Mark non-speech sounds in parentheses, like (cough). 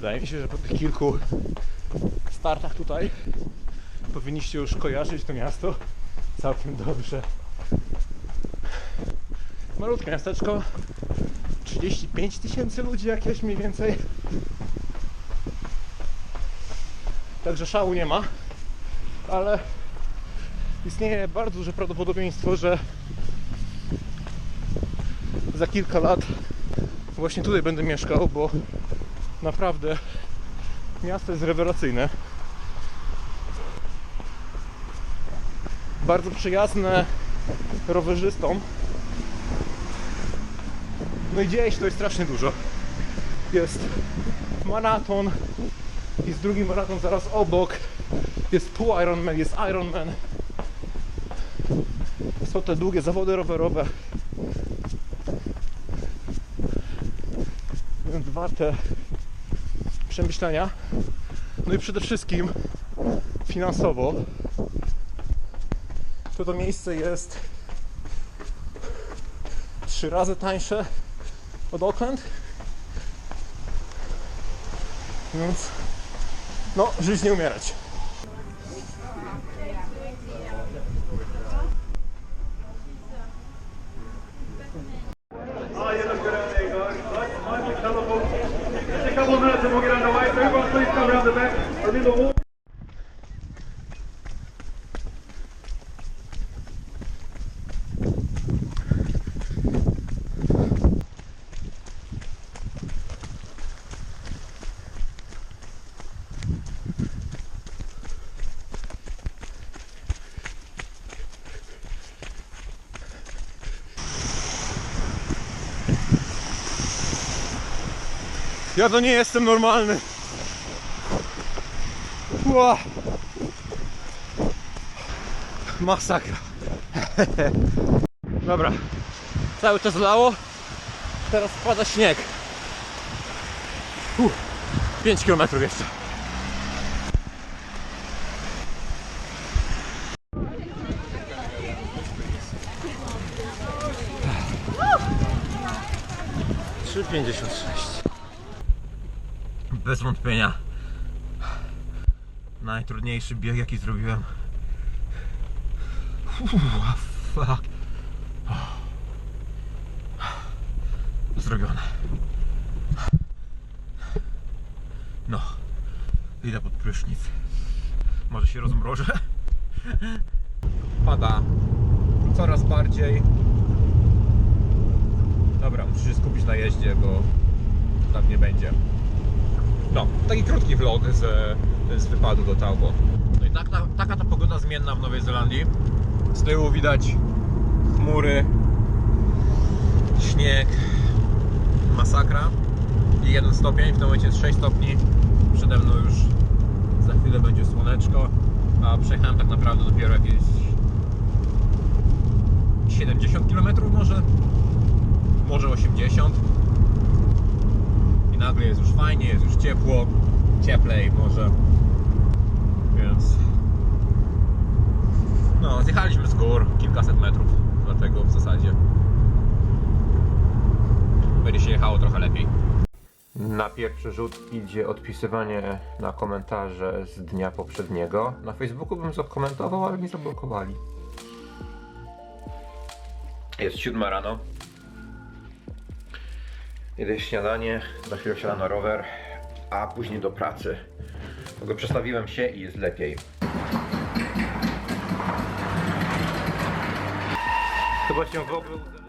Wydaje mi się, że po tych kilku startach tutaj powinniście już kojarzyć to miasto całkiem dobrze. Malutkie miasteczko, 35 tysięcy ludzi jakieś mniej więcej. Także szału nie ma, ale istnieje bardzo duże prawdopodobieństwo, że za kilka lat właśnie tutaj będę mieszkał, bo naprawdę miasto jest rewelacyjne. Bardzo przyjazne rowerzystom. No i dzieje się tutaj strasznie dużo. Jest maraton, jest drugi maraton zaraz obok, jest pół Ironman, jest Ironman. Są te długie zawody rowerowe. Więc warte przemyślenia. No i przede wszystkim finansowo to to miejsce jest trzy razy tańsze od Auckland. Więc no, żyć nie umierać. Please come around the back. Remember, walk. Ja to nie jestem normalny. Ła. Masakra. (laughs) Dobra. Cały czas lało. Teraz spada śnieg. Uff. 5 km jeszcze. Trzy pięćdziesiąt sześć. Bez wątpienia najtrudniejszy bieg jaki zrobiłem. Zrobione. No, idę pod prysznic. Może się rozmrożę. Pada coraz bardziej. Dobra, muszę się skupić na jeździe, bo tak nie będzie. No, taki krótki vlog z, z wypadu do Taubo. No i tak, ta, taka ta pogoda zmienna w Nowej Zelandii. Z tyłu widać chmury, śnieg, masakra. I jeden stopień, w tym momencie jest 6 stopni. Przede mną już za chwilę będzie słoneczko, a przejechałem tak naprawdę dopiero jakieś 70 km może, może 80 i nagle jest już fajnie, jest już ciepło, cieplej może, więc no, zjechaliśmy z gór kilkaset metrów, dlatego w zasadzie będzie się jechało trochę lepiej. Na pierwszy rzut idzie odpisywanie na komentarze z dnia poprzedniego. Na Facebooku bym zakomentował, ale mi zablokowali. Jest siódma rano. Jedę śniadanie, za chwilę wsiadam na rower, a później do pracy. Dlatego przestawiłem się i jest lepiej. Się w ogóle...